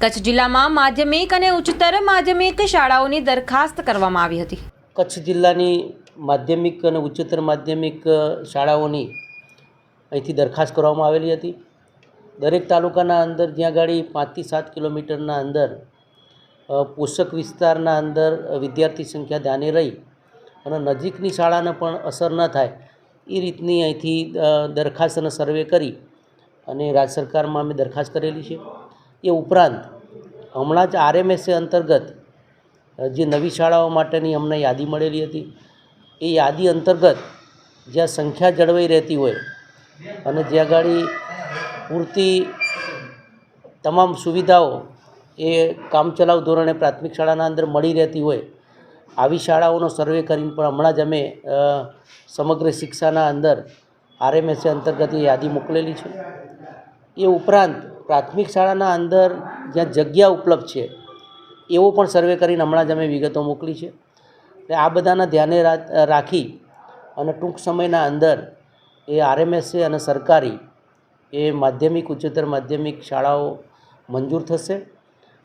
કચ્છ જિલ્લામાં માધ્યમિક અને ઉચ્ચતર માધ્યમિક શાળાઓની દરખાસ્ત કરવામાં આવી હતી. કચ્છ જિલ્લાની માધ્યમિક અને ઉચ્ચતર માધ્યમિક શાળાઓની અહીંથી દરખાસ્ત કરવામાં આવેલી હતી. દરેક તાલુકાના અંદર જ્યાં ગાડી પાંચથી સાત કિલોમીટરના અંદર પોષક વિસ્તારના અંદર વિદ્યાર્થી સંખ્યા ધ્યાને રહી અને નજીકની શાળાને પણ અસર ન થાય એ રીતની અહીંથી દરખાસ્ત અને સર્વે કરી અને રાજ્ય સરકારમાં અમે દરખાસ્ત કરેલી છે. એ ઉપરાંત હમણાં જ આરએમએસએ અંતર્ગત જે નવી શાળાઓ માટેની અમને યાદી મળેલી હતી, એ યાદી અંતર્ગત જ્યાં સંખ્યા જળવાઈ રહેતી હોય અને જ્યાં ગાડી પૂરતી તમામ સુવિધાઓ એ કામચલાઉ ધોરણે પ્રાથમિક શાળાના અંદર મળી રહેતી હોય, આવી શાળાઓનો સર્વે કરીને પણ હમણાં જ અમે સમગ્ર શિક્ષાના અંદર આરએમએસએ અંતર્ગત એ યાદી મોકલેલી છે. એ ઉપરાંત પ્રાથમિક શાળાના અંદર જ્યાં જગ્યા ઉપલબ્ધ છે, એવો પણ સર્વે કરીને હમણાં જ અમે વિગતો મોકલી છે. એટલે આ બધાના ધ્યાને રાખી અને ટૂંક સમયના અંદર એ આરએમએસએ અને સરકારી એ માધ્યમિક, ઉચ્ચતર માધ્યમિક શાળાઓ મંજૂર થશે.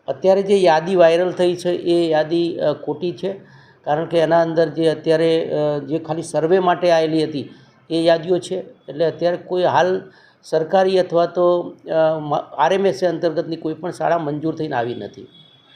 અત્યારે જે યાદી વાયરલ થઈ છે, એ યાદી ખોટી છે, કારણ કે એના અંદર જે અત્યારે જે ખાલી સર્વે માટે આવેલી હતી, એ યાદીઓ છે. એટલે અત્યારે કોઈ હાલ સરકારી અથવા તો આરએમએસએ અંતર્ગતની કોઈ પણ શાળા મંજૂર થઈને આવી નથી.